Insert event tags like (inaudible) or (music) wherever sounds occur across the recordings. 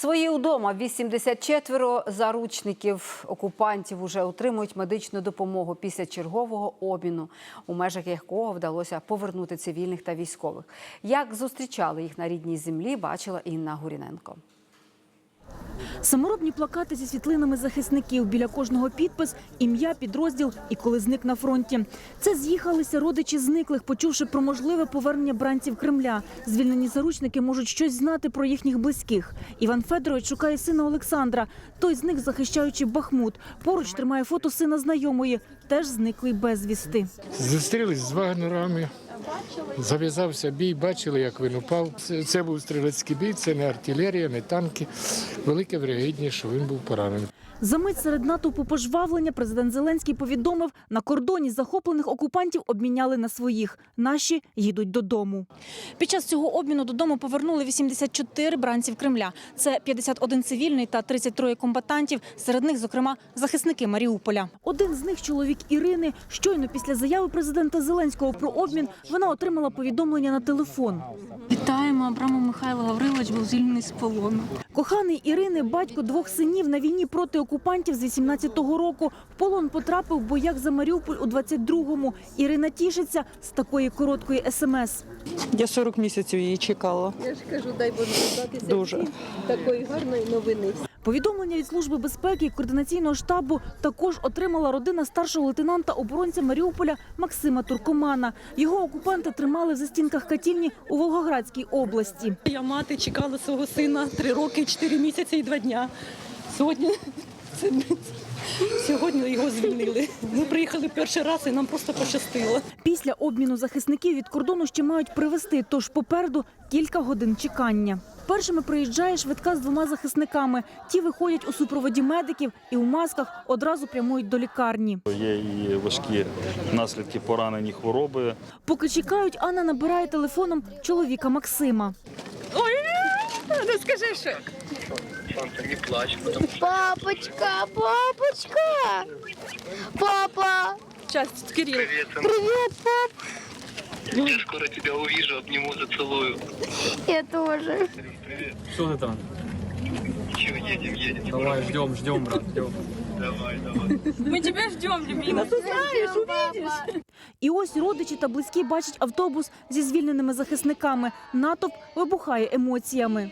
Свої удома 84 заручників окупантів уже отримують медичну допомогу після чергового обміну, у межах якого вдалося повернути цивільних та військових. Як зустрічали їх на рідній землі, бачила Інна Гуріненко. Саморобні плакати зі світлинами захисників. Біля кожного підпис, ім'я, підрозділ і коли зник на фронті. Це з'їхалися родичі зниклих, почувши про можливе повернення бранців Кремля. Звільнені заручники можуть щось знати про їхніх близьких. Іван Федорович шукає сина Олександра. Той зник, захищаючи Бахмут. Поруч тримає фото сина знайомої, теж зниклий безвісти. Зустрілись з вагнерами. Зав'язався бій, бачили, як він упав. Це, був стрілецький бій, це не артилерія, не танки. Велике вірогідність, що він був поранений. Замить серед натовпу пожвавлення президент Зеленський повідомив, на кордоні захоплених окупантів обміняли на своїх. Наші їдуть додому. Під час цього обміну додому повернули 84 бранців Кремля. Це 51 цивільний та 33 комбатантів. Серед них, зокрема, захисники Маріуполя. Один з них чоловік Ірини. Щойно після заяви президента Зеленського про обмін вона отримала повідомлення на телефон. Вітаємо, Абрамов Михайло Гаврилович був звільнений з полону. Коханий Ірини, батько двох синів на війні проти окупантів з 18-го року. В полон потрапив в боях за Маріуполь у 22-му. Ірина тішиться з такої короткої смс. Я 40 місяців її чекала. Я ж кажу, дай Боже додатися Дуже. такої гарної новини. Повідомлення від служби безпеки і координаційного штабу також отримала родина старшого лейтенанта оборонця Маріуполя Максима Туркомана. Його окупанти тримали в застінках катівні у Волгоградській області. Я мати чекала свого сина 3 роки, 4 місяці і 2 дня. Сьогодні, (laughs) це, сьогодні його звільнили. Ми приїхали перший раз і нам просто пощастило. Після обміну захисників від кордону ще мають привезти, тож попереду кілька годин чекання. Першими приїжджає швидка з двома захисниками. Ті виходять у супроводі медиків і у масках одразу прямують до лікарні. Є і важкі наслідки поранені хвороби. Поки чекають, Анна набирає телефоном чоловіка Максима. Скажи, що плачку. Папочка, папочка! Папа! Час, Кирил. Привет, пап! Я скоро тебя увижу, обниму, зацелую. Я тоже. Что ты там? Ничего, едем, едем. Давай, ждем, ждем, брат, ждем. Давай, давай. Ми тебе ждемо, любимий. І ось родичі та близькі бачать автобус зі звільненими захисниками. Натовп вибухає емоціями.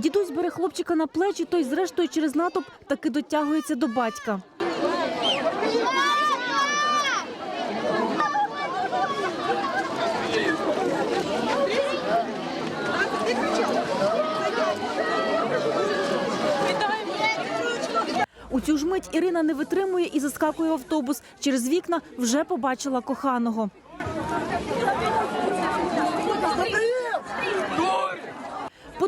Дідусь бере хлопчика на плечі, той зрештою через натовп таки дотягується до батька. У цю ж мить Ірина не витримує і заскакує в автобус. Через вікна вже побачила коханого.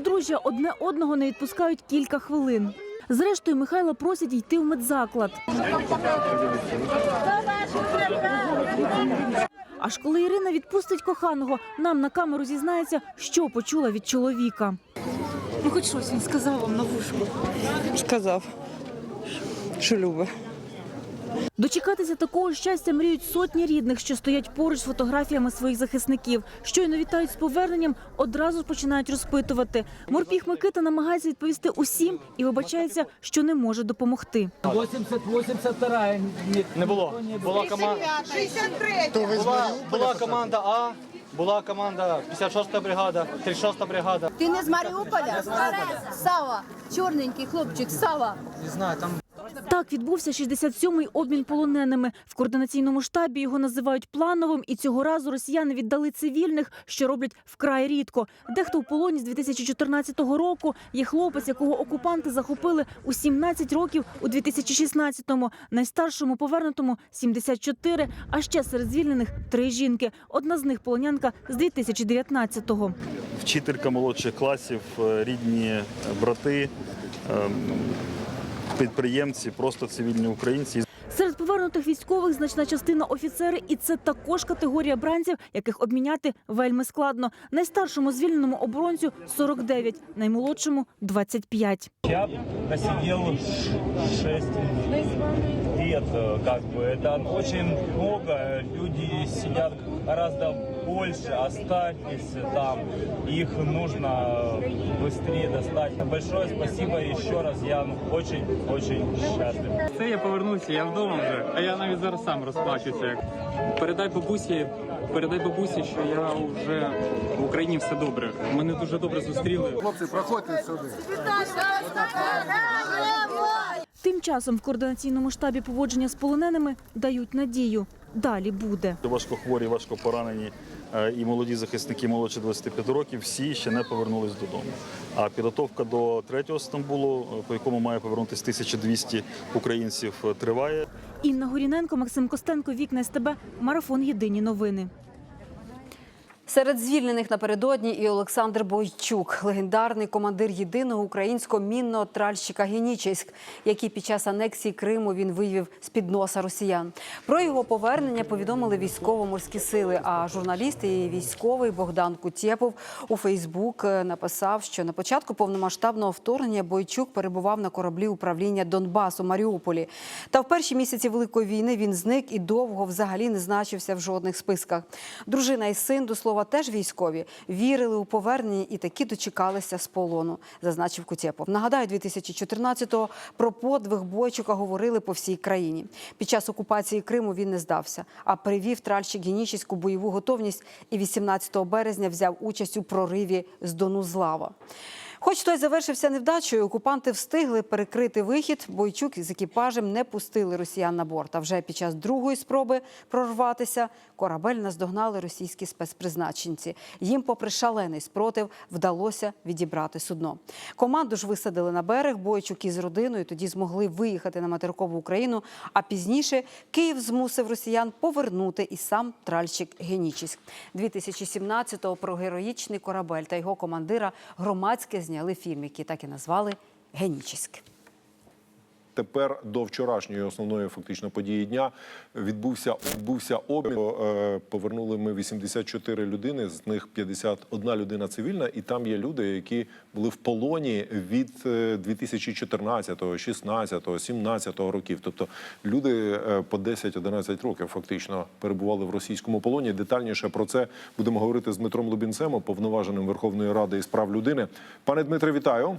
Подружжя одне одного не відпускають кілька хвилин. Зрештою, Михайла просять йти в медзаклад. Аж коли Ірина відпустить коханого, нам на камеру зізнається, що почула від чоловіка. Ну хоч щось він сказав вам на вушку. Сказав, що любить. Дочекатися такого щастя мріють сотні рідних, що стоять поруч з фотографіями своїх захисників. Щойно вітають з поверненням, одразу ж починають розпитувати. Морпіх Микита намагається відповісти усім і вибачається, що не може допомогти. 80-82 Не було. Була команда. 63. Була, була команда А, була команда 56-та бригада, 36-та бригада. Ти не з Маріуполя? Сава, чорненький хлопчик, Сава. Не знаю, там Так відбувся 67-й обмін полоненими. В координаційному штабі його називають плановим, і цього разу росіяни віддали цивільних, що роблять вкрай рідко. Дехто в полоні з 2014 року. Є хлопець, якого окупанти захопили у 17 років у 2016-му. Найстаршому повернутому 74, а ще серед звільнених три жінки. Одна з них полонянка з 2019-го. Вчителька молодших класів, е, рідні е, брати, ем, підприємці, просто цивільні українці. Серед повернутих військових значна частина офіцери, і це також категорія бранців, яких обміняти вельми складно. Найстаршому звільненому оборонцю 49, наймолодшому 25. Я посидел 6 и лет, э, как бы. Это очень много, люди сидят гораздо больше, оставьтесь там, их нужно быстрее достать. Большое спасибо еще раз, я очень-очень счастлив. Це я повернувся, я вдома вже, а я навіть зараз сам розплачуся. Передай бабусі, передай бабусі, що я вже в Україні все добре. Мене дуже добре зустріли. Хлопці, проходьте сюди. Тим часом в координаційному штабі поводження з полоненими дають надію. Далі буде. Важко хворі, важко поранені і молоді захисники молодше 25 років всі ще не повернулись додому. А підготовка до третього Стамбулу, е, по якому має повернутися 1200 українців, е, триває. Інна Горіненко, Максим Костенко, Вікна СТБ, Марафон Єдині новини. Серед звільнених напередодні і Олександр Бойчук, легендарний командир єдиного українського мінного тральщика Генічеськ, який під час анексії Криму він вивів з під носа росіян. Про його повернення повідомили військово-морські сили. А журналіст і військовий Богдан Кутєпов у Фейсбук е, написав, що на початку повномасштабного вторгнення Бойчук перебував на кораблі управління Донбасу Маріуполі. Та в перші місяці великої війни він зник і довго взагалі не значився в жодних списках. Дружина і син, до слова, теж військові, вірили у повернення і таки дочекалися з полону, зазначив Кутєпов. Нагадаю, 2014-го про подвиг Бойчука говорили по всій країні. Під час окупації Криму він не здався, а привів тральщик Генічеську бойову готовність і 18 березня взяв участь у прориві з Донузлава. Хоч той завершився невдачею, окупанти встигли перекрити вихід. Бойчук з екіпажем не пустили росіян на борт. А вже під час другої спроби прорватися корабель наздогнали російські спецпризначенці. Їм, попри шалений спротив, вдалося відібрати судно. Команду ж висадили на берег. Бойчук із родиною тоді змогли виїхати на материкову Україну. А пізніше Київ змусив росіян повернути і сам тральщик Генічіськ. 2017-го про героїчний корабель та його командира громадське зняли фільм, який так і назвали Генічіськ. Тепер до вчорашньої основної фактично події дня відбувся відбувся обмін. Е, Повернули ми 84 людини, з них 51 людина цивільна, і там є люди, які були в полоні від е, 2014, 16, 17 років. Тобто люди е, по 10-11 років фактично перебували в російському полоні. Детальніше про це будемо говорити з Дмитром Лубінцем, повноваженим Верховної Ради із прав людини. Пане Дмитре, вітаю.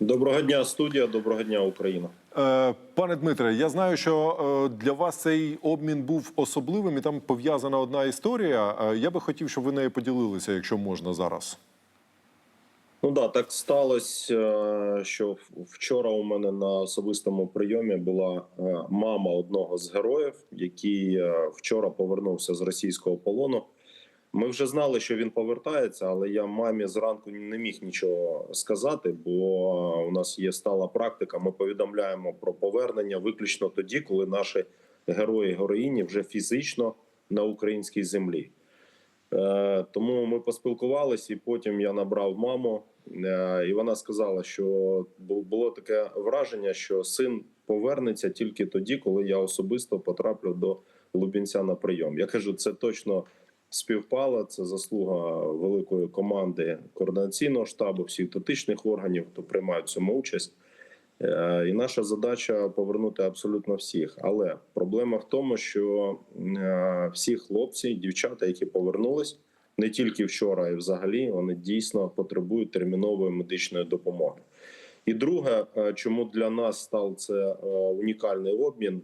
Доброго дня, студія. Доброго дня, Україна. Е, Пане Дмитре, я знаю, що е, для вас цей обмін був особливим, і там пов'язана одна історія. Е, Я би хотів, щоб ви нею поділилися, якщо можна зараз. Ну да, так сталося, що вчора у мене на особистому прийомі була мама одного з героїв, який вчора повернувся з російського полону. Ми вже знали, що він повертається, але я мамі зранку не міг нічого сказати, бо у нас є стала практика. Ми повідомляємо про повернення виключно тоді, коли наші герої героїні вже фізично на українській землі. Е, Тому ми поспілкувалися, і потім я набрав маму, е, і вона сказала, що було таке враження, що син повернеться тільки тоді, коли я особисто потраплю до Лубінця на прийом. Я кажу, це точно співпало. Це заслуга великої команди координаційного штабу, всіх дотичних органів, хто приймають в цьому участь. Е, І наша задача повернути абсолютно всіх. Але проблема в тому, що е, всі хлопці, дівчата, які повернулись не тільки вчора, й взагалі, вони дійсно потребують термінової медичної допомоги. І друге, е, чому для нас став це унікальний обмін,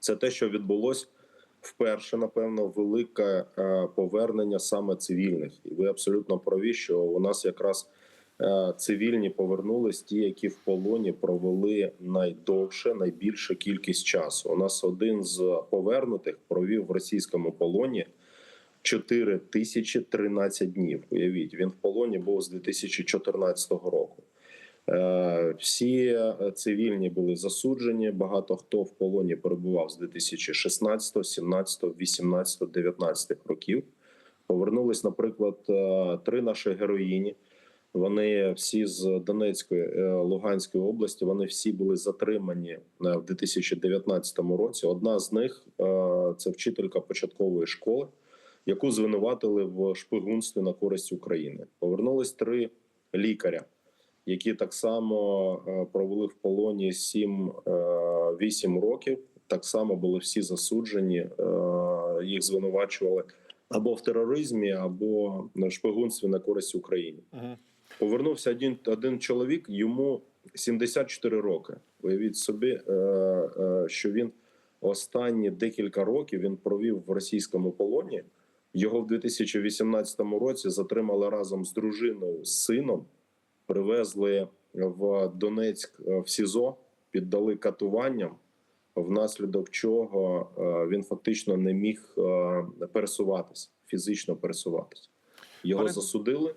це те, що відбулось вперше, напевно, велике е, повернення саме цивільних. І ви абсолютно праві, що у нас якраз е, цивільні повернулись ті, які в полоні провели найдовше, найбільшу кількість часу. У нас один з повернутих провів в російському полоні 4 тисячі 13 днів. Уявіть, він в полоні був з 2014 року. Е, Всі е, цивільні були засуджені. Багато хто в полоні перебував з 2016, 17, 18, 19 років. Повернулись, наприклад, е, три наші героїні. Вони всі з Донецької Луганської області. Вони всі були затримані в 2019 році. Одна з них це вчителька початкової школи, яку звинуватили в шпигунстві на користь України. Повернулись три лікаря. Які так само е, провели в полоні 7-8 років. Так само були всі засуджені, е, їх звинувачували або в тероризмі, або на шпигунстві на користь Україні. Повернувся один, один чоловік, йому 74 роки. Уявіть собі, е, е, що він останні декілька років він провів в російському полоні. Його в 2018 році затримали разом з дружиною, з сином, привезли в Донецьк е, в СІЗО, піддали катуванням, внаслідок чого е, він фактично не міг е, пересуватися, фізично пересуватися. Його Пане- засудили.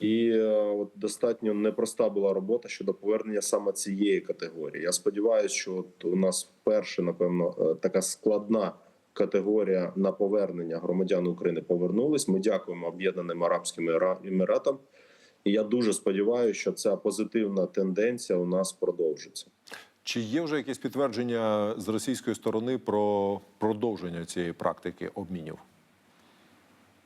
І от достатньо непроста була робота щодо повернення саме цієї категорії. Я сподіваюся, що от у нас перша, напевно, така складна категорія на повернення громадян України повернулись. Ми дякуємо Об'єднаним Арабським Еміратам. І я дуже сподіваюся, що ця позитивна тенденція у нас продовжиться. Чи є вже якесь підтвердження з російської сторони про продовження цієї практики обмінів?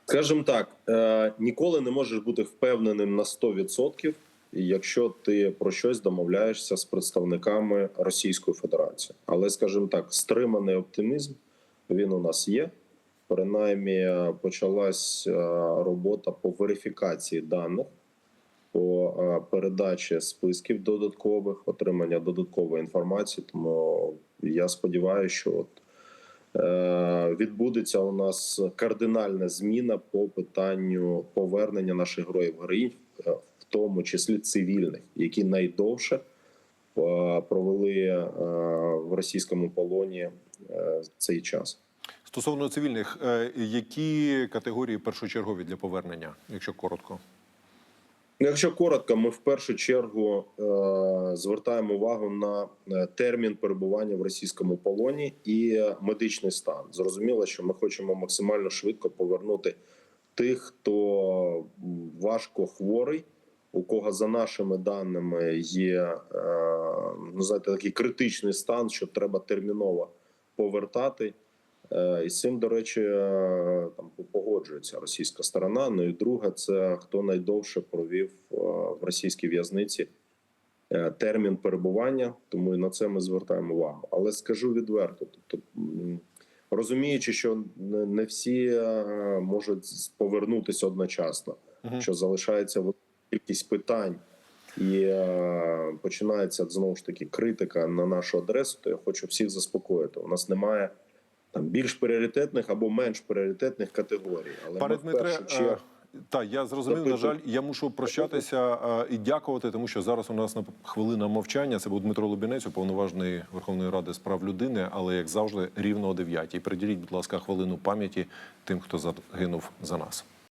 Скажімо так, е, ніколи не можеш бути впевненим на 100%, якщо ти про щось домовляєшся з представниками Російської Федерації. Але, скажімо так, стриманий оптимізм він у нас є. Принаймні е, почалась е, робота по верифікації даних, по е, передачі списків додаткових, отримання додаткової інформації. Тому я сподіваюся, що от Е, відбудеться у нас кардинальна зміна по питанню повернення наших героїв героїв, е, в тому числі цивільних, які найдовше провели в російському полоні цей час. Стосовно цивільних, які категорії першочергові для повернення, якщо коротко? Ну, Якщо коротко, ми в першу чергу е, звертаємо увагу на е, термін перебування в російському полоні і медичний стан. Зрозуміло, що ми хочемо максимально швидко повернути тих, хто важко хворий, у кого за нашими даними є е, ну, знаєте, такий критичний стан, що треба терміново повертати. Е, І з цим, до речі, е, там погоджується російська сторона. Ну і друге, це хто найдовше провів е, в російській в'язниці термін перебування. Тому і на це ми звертаємо увагу. Але скажу відверто, тобто, розуміючи, що не всі можуть повернутися одночасно, Мгм. що залишається кількість питань. І е, починається знову ж таки критика на нашу адресу. То я хочу всіх заспокоїти. У нас немає там більш пріоритетних або менш пріоритетних категорій. Але Пане Дмитре, першу чергу так, я зрозумів. На жаль, я мушу прощатися е, і дякувати, тому що зараз у нас на хвилина мовчання. Це був Дмитро Лубінець, уповноважений Верховної Ради з прав людини, але як завжди, рівно о 9. Приділіть, будь ласка, хвилину пам'яті тим, хто загинув за нас.